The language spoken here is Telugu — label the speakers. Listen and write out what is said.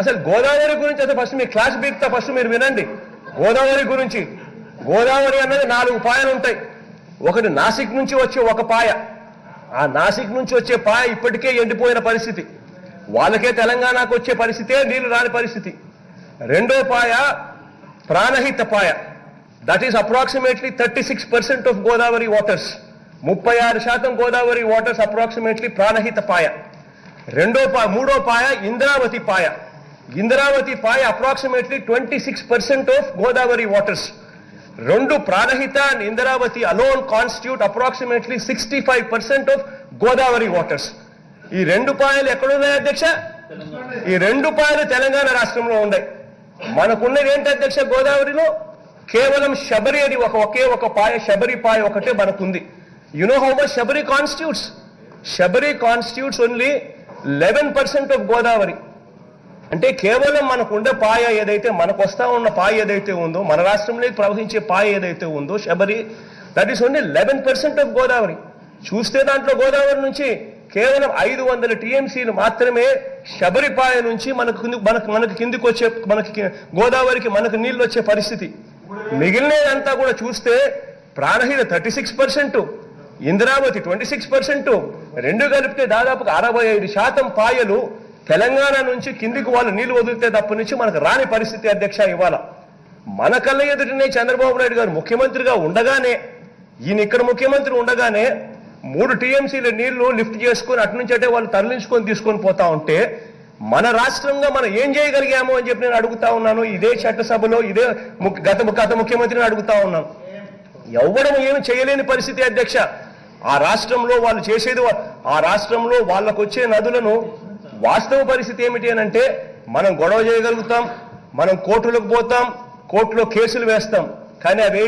Speaker 1: అసలు గోదావరి గురించి అసలు ఫస్ట్ మీ క్లాస్ బీక్తా ఫస్ట్ మీరు వినండి. గోదావరి గురించి. గోదావరి అన్నది నాలుగు పాయలు ఉంటాయి. ఒకటి నాసిక్ నుంచి వచ్చే ఒక పాయ. ఆ నాసిక్ నుంచి వచ్చే పాయ ఇప్పటికే ఎండిపోయిన పరిస్థితి. వాళ్ళకే తెలంగాణకు వచ్చే పరిస్థితే నీళ్ళు రాని పరిస్థితి. రెండో పాయ ప్రాణహిత పాయ. That is approximately thirty six percent of Godavari waters ముప్పై ఆరు శాతం గోదావరి వాటర్స్ అప్రాక్సిమేట్లీ ప్రాణహిత పాయ. రెండో పా మూడో పాయ ఇంద్రావతి పాయ. ఇంద్రావతి పాయ approximately twenty six percent of Godavari waters రెండు Pranahita and Indravati alone constitute approximately sixty five percent of Godavari waters ఈ రెండు పాయలు ఎక్కడున్నాయి అధ్యక్ష? ఈ రెండు పాయలు తెలంగాణ రాష్ట్రంలో ఉన్నాయి. మనకున్నది ఏంటి అధ్యక్ష గోదావరిలో? కేవలం శబరి అని ఒక ఒకే ఒక పాయ శబరి పాయ ఒకటే మనకుంది. You know how much Sabari constitutes Sabari constitutes only eleven percent of Godavari. అంటే కేవలం మనకు ఉండే పాయ ఏదైతే మనకు వస్తా ఉన్న పాయ ఏదైతే ఉందో మన రాష్ట్రంలో ప్రవహించే పాయ ఏదైతే ఉందో Sabari that is only eleven percent of Godavari. చూస్తే దాంట్లో గోదావరి నుంచి కేవలం ఐదు వందల టీఎంసీలు మాత్రమే శబరిపాయ నుంచి మనకు మనకు మనకు కిందికి వచ్చే మనకి గోదావరికి మనకు నీళ్ళు వచ్చే పరిస్థితి. మిగిలినదంతా కూడా చూస్తే Pranahita thirty six percent Indravati twenty six percent రెండు కలిపితే దాదాపుగా అరవై ఐదు శాతం పాయలు తెలంగాణ నుంచి కిందికి వాళ్ళు నీళ్ళు వదిలితే తప్ప నుంచి మనకు రాని పరిస్థితి అధ్యక్ష ఇవాళ. మన కళ్ళ ఎదుటనే చంద్రబాబు నాయుడు గారు ముఖ్యమంత్రిగా ఉండగానే ఈయన ఇక్కడ ముఖ్యమంత్రి ఉండగానే మూడు టీఎంసీల నీళ్ళు లిఫ్ట్ చేసుకొని అటు నుంచి అంటే వాళ్ళు తరలించుకొని తీసుకొని పోతా ఉంటే మన రాష్ట్రంగా మనం ఏం చేయగలిగాము అని చెప్పి నేను అడుగుతా ఉన్నాను. ఇదే చట్టసభలో ఇదే ముఖ్య- గత గత ముఖ్యమంత్రిని అడుగుతా ఉన్నాను. ఎవ్వడం ఏమి చేయలేని పరిస్థితి అధ్యక్ష. ఆ రాష్ట్రంలో వాళ్ళు చేసేది ఆ రాష్ట్రంలో వాళ్ళకు వచ్చే నదులను వాస్తవ పరిస్థితి ఏమిటి అని అంటే మనం గొడవ చేయగలుగుతాం మనం కోర్టులకు పోతాం కోర్టులో కేసులు వేస్తాం కానీ అవి